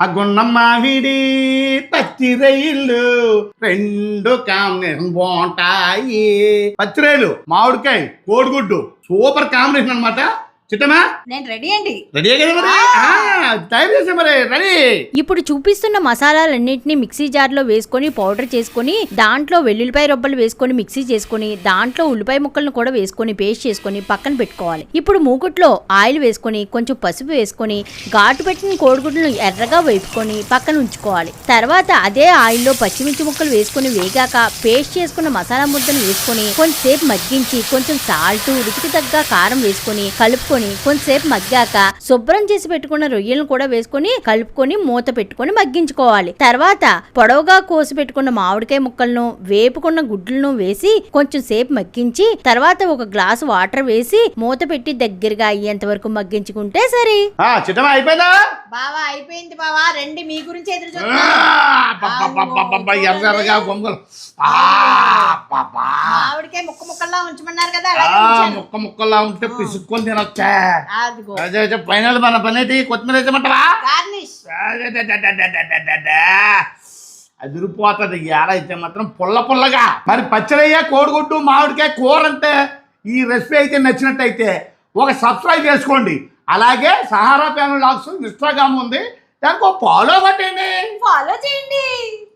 ఆ గుండం పచ్చి రైళ్ళు రెండు కాంబినేషన్ బాగుంటాయి. పచ్చిరేలు మామిడికాయ కోడిగుడ్డు సూపర్ కాంబినేషన్ అనమాట చిట్టమా నేను రెడీ అండి. రెడీ కదా? మరి ఆ, తయారు చేసే మరి రెడీ. ఇప్పుడు చూపిస్తున్న మసాలాలన్నింటినీ మిక్సీ జార్లో వేసుకొని పౌడర్ చేసుకొని దాంట్లో వెల్లుల్లిపాయ రొబ్బలు వేసుకొని మిక్సీ చేసుకొని దాంట్లో ఉల్లిపాయ ముక్కలను కూడా వేసుకొని పేస్ట్ చేసుకొని పక్కన పెట్టుకోవాలి. ఇప్పుడు మూకుట్లో ఆయిల్ వేసుకొని కొంచెం పసుపు వేసుకొని ఘాటు పెట్టిన కోడిగుడ్లను ఎర్రగా వేపుకొని పక్కన ఉంచుకోవాలి. తర్వాత అదే ఆయిల్లో పచ్చిమిర్చి ముక్కలు వేసుకొని వేగాక పేస్ట్ చేసుకున్న మసాలా ముద్దను వేసుకొని కొంచెంసేపు మగ్గించి కొంచెం సాల్ట్ రుచికి తగ్గ కారం వేసుకొని కలుపుకొని కొంచెంసేపు మగ్గాక శుభ్రం చేసి పెట్టుకున్న రొయ్యలను కూడా వేసుకొని కలుపుకొని మూత పెట్టుకొని మగ్గించుకోవాలి. తర్వాత పొడవుగా కోసి పెట్టుకున్న మామిడికాయ ముక్కలను వేపుకున్న గుడ్లను వేసి కొంచెం సేపు మగ్గించి తర్వాత ఒక గ్లాసు వాటర్ వేసి మూత పెట్టి దగ్గరగా అయ్యేంత వరకు మగ్గించుకుంటే సరే. అయిపోయిందా? బావా అయిపోయింది బావా. రండి మీ గురించి ఎదురు. మామిడికాయ ముక్కల్లా ఉంచమన్నారు కదా ఆ, అలాగే ఉంచాను. ముక్క ముక్కలా ఉంటే పిసుక్కొని తినొచ్చా. అదిగో. అదే అదే, ఫైనల్ మన పని ఏంటి? కొత్తిమీర వేసేమంటావా గార్నిష్. అదిరిపోతుంది. ఏడ అయితే మాత్రం పుల్ల పుల్లగా. మరి పచ్చడయ్య కోడిగుడ్డు మామిడికాయ కూర అంటే ఈ రెసిపీ అయితే నచ్చినట్టయితే ఒక సబ్స్క్రైబ్ చేసుకోండి. అలాగే సహారా ప్యానల్ లాక్స్ ఇన్స్టాగ్రామ్ ఉంది. దానికి ఒక ఫాలో కొట్టండి ఫాలో చేయండి.